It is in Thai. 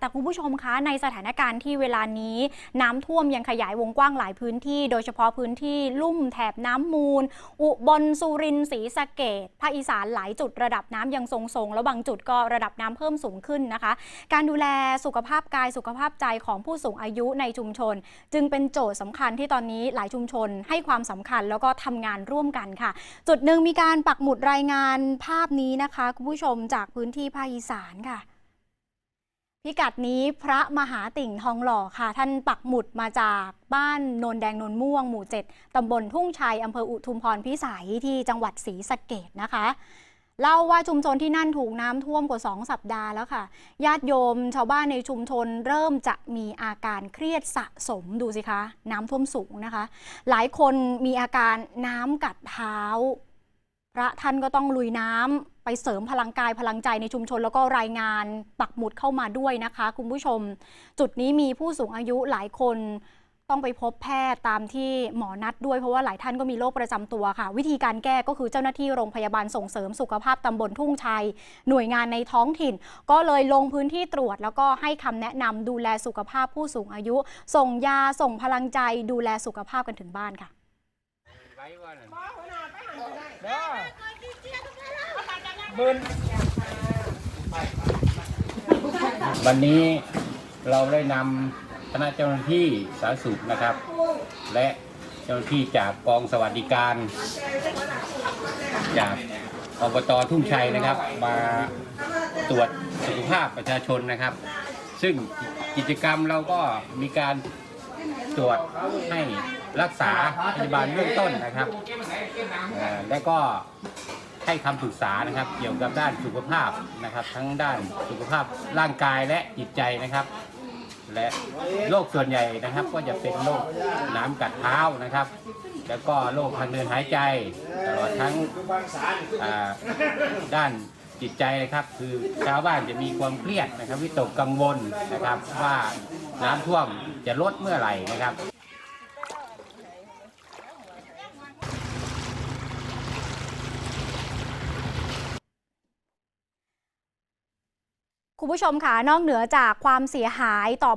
แต่คุณผู้ชมคะในสถานการณ์ที่เวลานี้น้ำท่วมยังขยายวงกว้างหลายพื้นที่ โดยเฉพาะพื้นที่ลุ่มแถบน้ำมูล อุบลสุรินทร์ศรีสะเกดภาคอีสานหลายจุดระดับน้ำยังทรงๆ แล้วบางจุดก็ระดับน้ำเพิ่มสูงขึ้นนะคะ การดูแลสุขภาพกายสุขภาพใจของผู้สูงอายุในชุมชน จึงเป็นโจทย์สำคัญที่ตอนนี้หลายชุมชนให้ความสำคัญแล้วก็ทำงานร่วมกันค่ะ จุดหนึ่งมีการปักหมุดรายงานภาพนี้นะคะคุณผู้ชมจากพื้นที่ภาคอีสานค่ะ พิกัดนี้พระมหาติ่งทองหล่อค่ะ ท่านปักหมุดมาจากบ้านโนนแดงโนนม่วงหมู่7ตำบลทุ่งชัยอำเภออุทุมพรพิสัยที่จังหวัดศรีสะเกดนะคะเล่าว่าชุมชนที่นั่นถูกน้ำท่วมกว่า 2 สัปดาห์แล้วค่ะ ญาติโยมชาวบ้านในชุมชนเริ่มจะมีอาการเครียดสะสมดูสิคะ น้ำท่วมสูงนะคะ หลายคนมีอาการน้ำกัดเท้า พระท่านก็ต้องลุยน้ำไปเสริมพลังกายพลังใจในชุมชน แล้วก็รายงานปักหมุดเข้ามาด้วยนะคะ คุณผู้ชม จุดนี้มีผู้สูงอายุหลายคนต้องไปพบแพทย์ตามที่หมอนัดด้วยเพราะว่าหลายท่านก็มีโรคประจำตัวค่ะ วิธีการแก้ก็คือเจ้าหน้าที่โรงพยาบาลส่งเสริมสุขภาพตำบลทุ่งชัย หน่วยงานในท้องถิ่น ก็เลยลงพื้นที่ตรวจ แล้วก็ให้คำแนะนำดูแลสุขภาพผู้สูงอายุ ส่งยาส่งพลังใจ ดูแลสุขภาพกันถึงบ้านค่ะ วันนี้เราได้นำคณะเจ้าหน้าที่สาธารณสุขนะครับ และเจ้าหน้าที่จากกองสวัสดิการ จากอบตทุ่งชัยนะครับ มาตรวจสุขภาพประชาชนนะครับ ซึ่งกิจกรรมเราก็มีการ ตรวจให้รักษาพยาบาลเบื้องต้นนะครับและก็ให้คำปรึกษานะครับ เกี่ยวกับด้านสุขภาพนะครับ ทั้งด้านสุขภาพร่างกายและจิตใจนะครับ และโรคส่วนใหญ่นะครับ ก็จะเป็นโรคน้ำกัดเท้านะครับ แล้วก็โรคทางเดินหายใจตลอดทั้งด้านจิตใจนะครับ คือชาวบ้านจะมีความเครียดนะครับวิตกกังวลนะครับว่า น้ำท่วมจะลดเมื่อไหร่นะครับคุณผู้ชมค่ะนอกเหนือจากความเสียหายต่อ